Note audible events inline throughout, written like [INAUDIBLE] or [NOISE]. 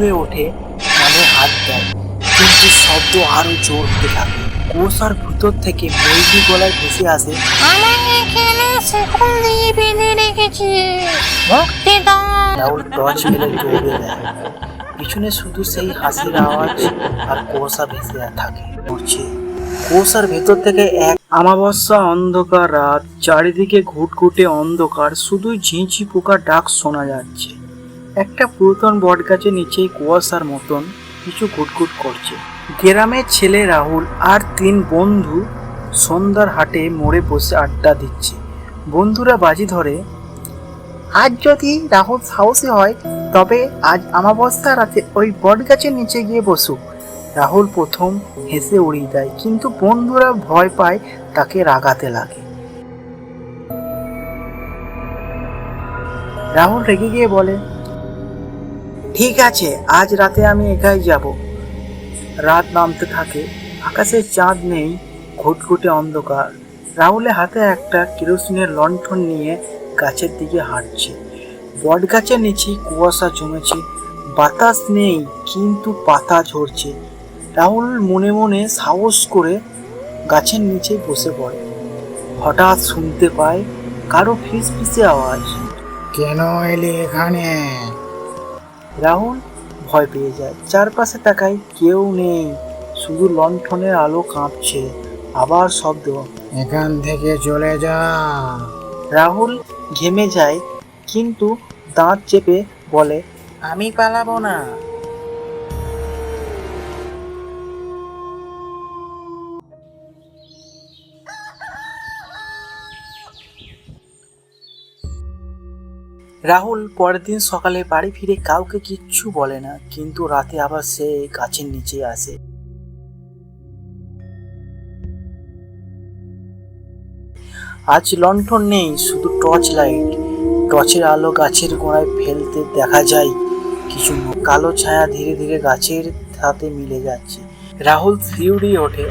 উড়ে ওঠে কানে হাত দেয়। কিন্তু শব্দ আরও জোর হতে থাকে। কুয়াশার ভিতর থেকে ময়ূরী গলায় ভেসে আসে আমাকে কেন শিকল দিয়ে বেঁধে রেখেছে? মুক্তি রাহুল টর্চ মেলে দৌড়ে দেয় পিছনে শুধু সেই হাসির আওয়াজ আর কুয়াশা ভেসে থাকে। উঠছে। কুয়াশার ভেতর থেকে এক আমাবস্যা অন্ধকার রাত। চারিদিকে ঘুটঘুটে অন্ধকার। শুধু ঝিঁঝি পোকার ডাক শোনা যাচ্ছে। একটা পুরাতন বটগাছের নিচে কুয়াশার মতন কিছু ঘুটঘুট করছে। গ্রামের ছেলে রাহুল আর তিন বন্ধু সন্ধ্যার হাটে মোড়ে বসে আড্ডা দিচ্ছে। বন্ধুরা বাজি ধরে, আজ যদি রাহুল সাহসী হয়, তবে আজ আমাবস্যা রাতে ওই বট গাছের নিচে গিয়ে বসুক রাহুল প্রথম হেসে উড়িয়ে দেয়, কিন্তু বন্ধুরা ভয় পায় তাকে রাগাতে লাগে। রাহুল রেগে গিয়ে বলে ঠিক আছে, আজ রাতে আমি একাই যাব। রাত নামতে থাকে আকাশে চাঁদ নেই, ঘুটঘুটে অন্ধকার। রাহুলের হাতে একটা কেরোসিনের লণ্ঠন নিয়ে গাছের দিকে হাঁটছে। বট গাছের নিচে কুয়াশা জমেছে, বাতাস নেই, কিন্তু পাতা ঝরছে। রাহুল মনে মনে সাহস করে গাছের নিচে বসে পড়ে। হঠাৎ শুনতে পায় কারও ফিস ফিসে আওয়াজ। কেন এলি এখানে? রাহুল ভয় পেয়ে যায়। চারপাশে তাকায় কেউ নেই। শুধু লণ্ঠনের আলো কাঁপছে। আবার শব্দ এখান থেকে চলে যা। রাহুল ঘেমে যায় কিন্তু দাঁত চেপে বলে আমি পালাবো না। রাহুল পরের দিন সকালে বাড়ি ফিরে কাউকে কিচ্ছু বলে না, কিন্তু রাতে আবার সে গাছের নিচে আসে। আজ লণ্ঠন নেই, শুধু টর্চ লাইট। টর্চের আলো গাছের গোড়ায় ফেলতে দেখা যায়, কিছু কালো ছায়া ধীরে ধীরে গাছের সাথে মিলে যাচ্ছে। রাহুল শিউড়ি ওঠে,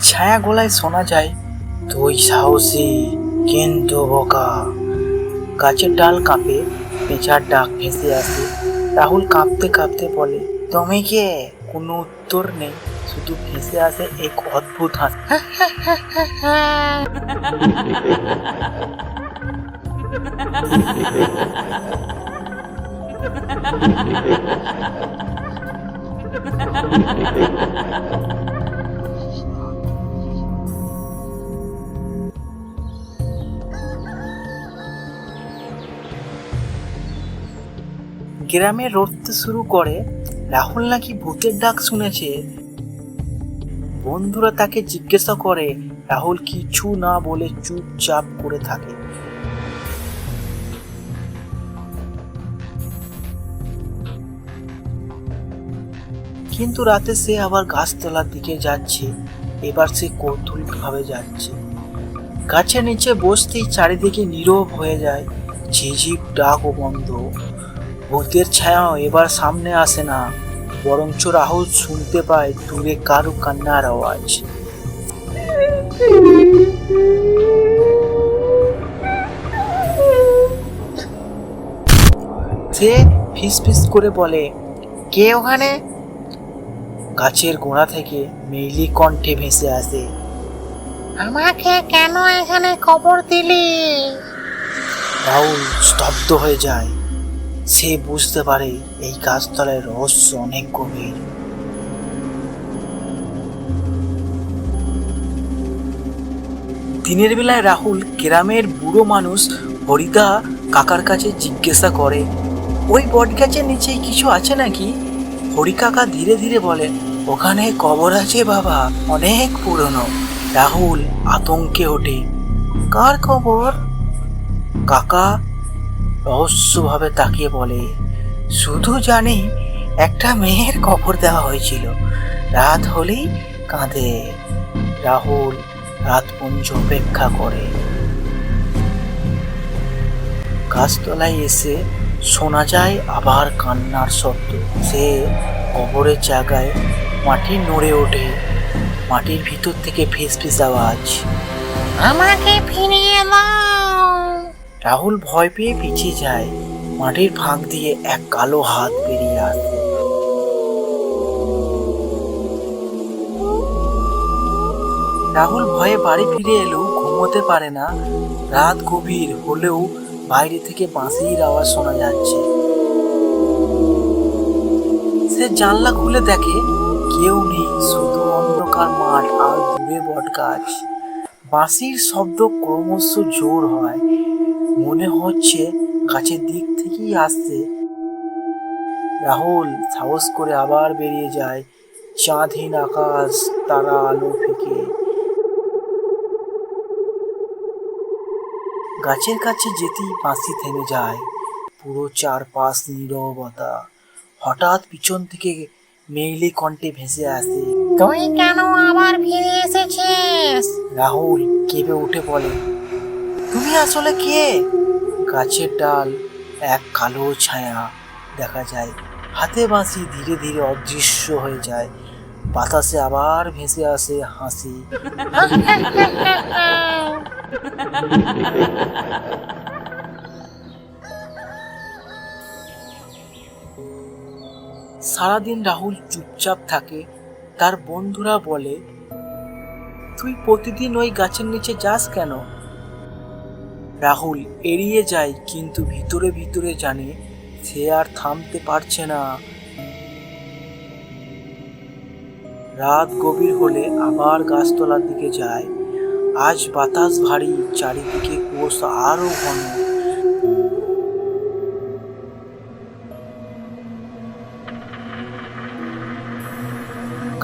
ছায়া গলায় শোনা যায়, তুই সাহসী কিন্তু বোকা। গাছের ডাল কাঁপে পেঁচার ডাক ভেসে আসে। রাহুল কাঁপতে কাঁপতে বলে, তুমি কে কোনো উত্তর নেই, শুধু ভেসে আসে এক অদ্ভুত হাসি। [LAUGHS] গ্রামে রড়তে শুরু করে, রাহুল নাকি ভূতের ডাক শুনেছে। বন্ধুরা তাকে জিজ্ঞাসা করে, রাহুল কিছু না বলে চুপচাপ করে থাকে। কিন্তু রাতে সে আবার গাছতলার দিকে যাচ্ছে, এবার সে কৌতূহল ভাবে যাচ্ছে। গাছের নিচে বসতেই চারিদিকে নীরব হয়ে যায় ঝিঝিপ ডাকও বন্ধ। ভূতের ছায়াও এবার সামনে আসে না, বরঞ্চ রাহুল শুনতে পায় দূরে কারও কান্নার আওয়াজ। সে ফিস ফিস করে বলে, কে ওখানে? গাছের গোড়া থেকে মেইলি কণ্ঠে ভেসে আসে, আমাকে কেন এখানে খবর দিলি? রাহুল স্তব্ধ হয়ে যায়। সে বুঝতে পারে এই গাছতলায় রহস্য অনেক গভীর। দিনের বেলায় রাহুল গ্রামের বুড়ো মানুষ হরিদা কাকার কাছে জিজ্ঞাসা করে, ওই বট গাছের নিচে কিছু আছে নাকি? হরি কাকা ধীরে ধীরে বলে, ওখানে কবর আছে বাবা, অনেক পুরনো। রাহুল আতঙ্কে ওঠে, কার কবর? কাকা রহস্যভাবে তাকিয়ে বলে, শুধু জানি একটা মেয়ের কবর দেওয়া হয়েছিল। রাত হলেই কাঁদে। রাহুল রাত পুঞ্জ অপেক্ষা করে। গাছতলায় এসে শোনা যায় আবার কান্নার শব্দ। সে কবরের জায়গায় মাটি নড়ে ওঠে। মাটির ভিতর থেকে ফিস ফিস আওয়াজ। আমাকে ফিরিয়ে দাও। রাহুল ভয় পেয়ে পিছিয়ে যায়। মাটির ফাঁক দিয়ে এক কালো হাত বেরিয়ে আসে। রাহুল ভয়ে বাড়ি ফিরে এলেও ঘুমোতে পারে না। রাত গভীর হলেও বাইরে থেকে বাঁশির আওয়াজ শোনা যাচ্ছে। সে জানলা খুলে দেখে কেউ নেই, শুধু অন্ধকার মাঠ আর দূরে বট গাছ বাঁশির শব্দ ক্রমশ জোর হয়। মনে হচ্ছে গাছের দিক থেকেই আসছে। রাহুল সাহস করে আবার বেরিয়ে যায় চাঁদহীন আকাশ তারা আলো ফিকে। গাছের কাছে যেতেই বাঁশি থেমে যায় পুরো চারপাশ নীরবতা। হঠাৎ পিছন থেকে মেইলি কণ্ঠে ভেসে আসে তুই কেন আবার ফিরে এসেছিস? রাহুল কেঁপে উঠে বলে তুমি আসলে কে? গাছের ডাল, এক কালো ছায়া দেখা যায়। হাতে বাঁশি ধীরে ধীরে অদৃশ্য হয়ে যায়। বাতাসে আবার ভেসে আসে হাসি। সারাদিন রাহুল চুপচাপ থাকে। তার বন্ধুরা বলে, তুই প্রতিদিন ওই গাছের নিচে যাস কেন? রাহুল এড়িয়ে যায়, কিন্তু ভিতরে ভিতরে জানে সে আর থামতে পারছে না। রাত গভীর হলে আবার গাছতলার দিকে যায়। আজ বাতাস ভারী, চারিদিকে কোষ আরও ঘন।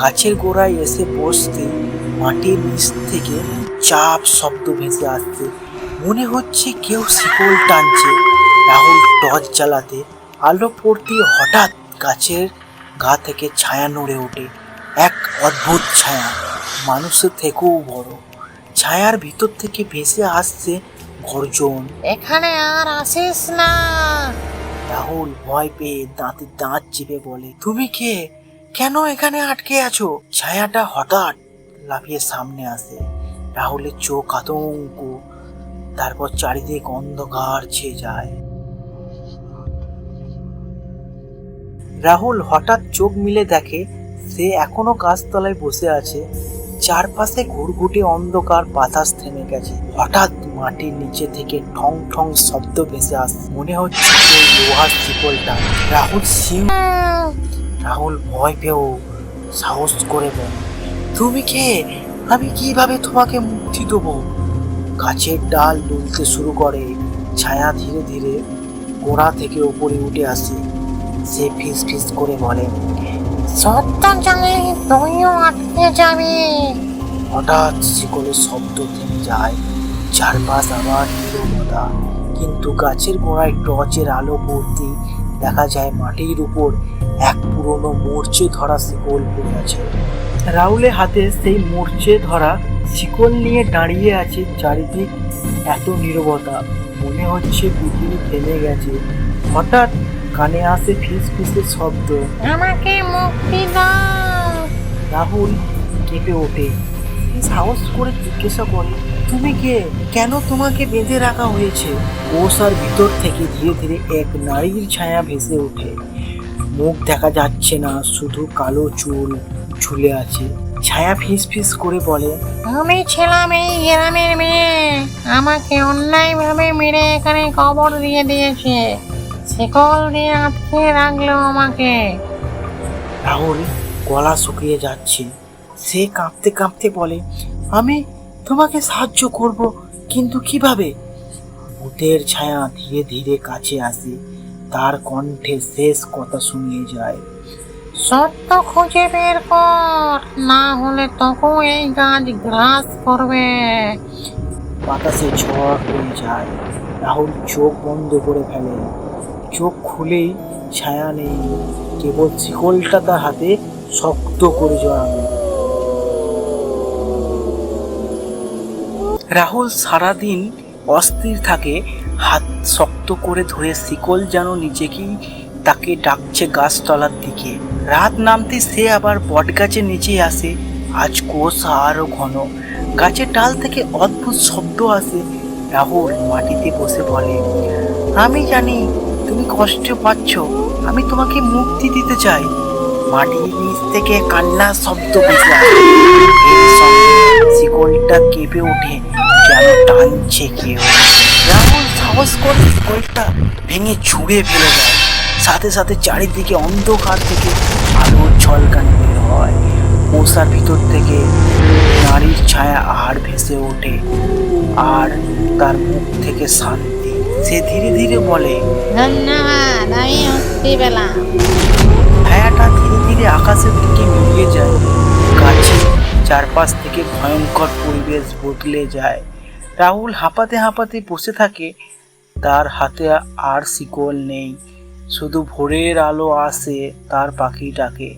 গাছের গোড়ায় এসে বসতে মাটির নিচ থেকে চাপ শব্দ ভেসে আসছে। মনে হচ্ছে কেউ শিকল টানছে। রাহুল টর্চ জ্বালাতে। আলো পড়তে হঠাৎ গাছের গা থেকে ছায়া নড়ে ওঠে। এক অদ্ভুত ছায়া। মানুষের থেকেও বড়। ছায়ার ভিতর থেকে ভেসে আসছে গর্জন। এখানে আর আসিস না। রাহুল ভয় পেয়ে দাঁতে দাঁত চেপে বলে তুমি কে? কেন এখানে আটকে আছো? ছায়াটা হঠাৎ লাফিয়ে সামনে আসে। রাহুলের চোখ আতঙ্ক। তারপর চারিদিক অন্ধকার ছেয়ে যায়। রাহুল হঠাৎ চোখ মিলে দেখে, সে এখনও গাছতলায় বসে আছে। চারপাশে ঘুরঘুটে অন্ধকার, বাতাস থেমে গেছে। হঠাৎ মাটির নিচে থেকে ঠং ঠং শব্দ ভেসে আসছে মনে হচ্ছে লোহার শিকলটা। রাহুল সিং রাহুল ভয় পেয়েও সাহস করে বল, তুমি কে? আমি কীভাবে তোমাকে মুক্তি দেবো? গাছের ডাল দুলতে শুরু করে ছায়া ধীরে ধীরে গোড়া থেকে উপরে উঠে আসে। সে ফিস ফিস করে বলে সত্য জানি তুইও আটকে যাবি। হঠাৎ শিকলের শব্দ থেমে যায়। চারপাশ আবার নীরবতা। কিন্তু গাছের গোড়ায় টর্চের আলো পড়তে দেখা যায় মাটির উপর এক পুরনো মরচে ধরা শিকল পড়ে আছে। রাহুলের হাতে সেই মরচে ধরা শিকল নিয়ে দাঁড়িয়ে আছে চারিদিক এত নীরবতা। মনে হচ্ছে পৃথিবী থেমে গেছে। হঠাৎ কানে আসে ফিস ফিসের শব্দ। আমাকে মুক্তি দাও। রাহুল কেঁপে ওঠে। সাহস করে জিজ্ঞাসা করে তুমি কে? কেন তোমাকে বেঁধে রাখা হয়েছে? ওসার ভিতর থেকে ধীরে ধীরে এক নারীর ছায়া ভেসে ওঠে। মুখ দেখা যাচ্ছে না শুধু কালো চুল ঝুলে আছে। ছায়া ফিস ফিস করে বলে আমি ছিলাম এই গ্রামের মেয়ে। আমাকে অন্যায়ভাবে মেরে এখানে কবর দিয়ে দিয়েছে। শিকল দিয়ে আটকে রাখল আমাকে। রাহুল গলা শুকিয়ে যাচ্ছে। সে কাঁপতে কাঁপতে বলে আমি তোমাকে সাহায্য করব কিন্তু কীভাবে? ভূতের ছায়া ধীরে ধীরে কাছে আসে। তার কণ্ঠে শেষ কথা শুনিয়ে যায়। সত্য খুঁজে বের কর, না হলে তখন এই গাছ গ্রাস করবে। বাতাসে ঝড় হয়ে যায়, রাহুল চোখ বন্ধ করে ফেলে। চোখ খুলেই ছায়া নেই, কেবল শিকলটা তার হাতে শক্ত করে জড়ানো। রাহুল সারাদিন অস্থির থাকে, হাত শক্ত করে ধরে শিকল যেন নিজেকেই তাকে ডাকছে গাছতলার দিকে। রাত নামতে সে আবার বটগাছের নিচে আসে। আজ কোষ আরও ঘন। গাছের ডাল থেকে অদ্ভুত শব্দ আসে। রাহুল মাটিতে বসে বলে, আমি জানি তুমি কষ্ট পাচ্ছ। আমি তোমাকে মুক্তি দিতে চাই। মাটির নিচ থেকে কান্না শব্দ ভেসে আসে। শিকলটা কেঁপে ওঠে, যেন টানছে কেউ। রাহুল সাহস করে শিকলটা ভেঙে ছুঁড়ে ফেলে দেয়। সাথে সাথে চারিদিকে অন্ধকার থেকে আলোর ঝলকানি বের হয়। মশার ভিতর থেকে নারীর ছায়া আর ভেসে ওঠে আর তার মুখ থেকে শান্তি। সে ধীরে ধীরে বলে ধন্যবাদ আমি মুক্তি পেলাম। ছায়াটা ধীরে ধীরে আকাশের দিকে মিলিয়ে যায়। গাছে চারপাশ থেকে ভয়ঙ্কর পরিবেশ বদলে যায়। রাহুল হাঁপাতে হাঁপাতে বসে থাকে। তার হাতে আর শিকল নেই। শুধু ভোরের আলো আসে তার পাখিটাকে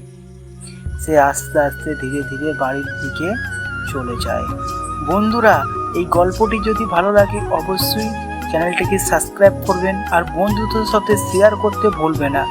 সে আস্তে আস্তে ধীরে ধীরে বাড়ির দিকে চলে যায়। বন্ধুরা, এই গল্পটি যদি ভালো লাগে অবশ্যই চ্যানেলটিকে সাবস্ক্রাইব করবেন আর বন্ধুদের সাথে শেয়ার করতে ভুলবে না।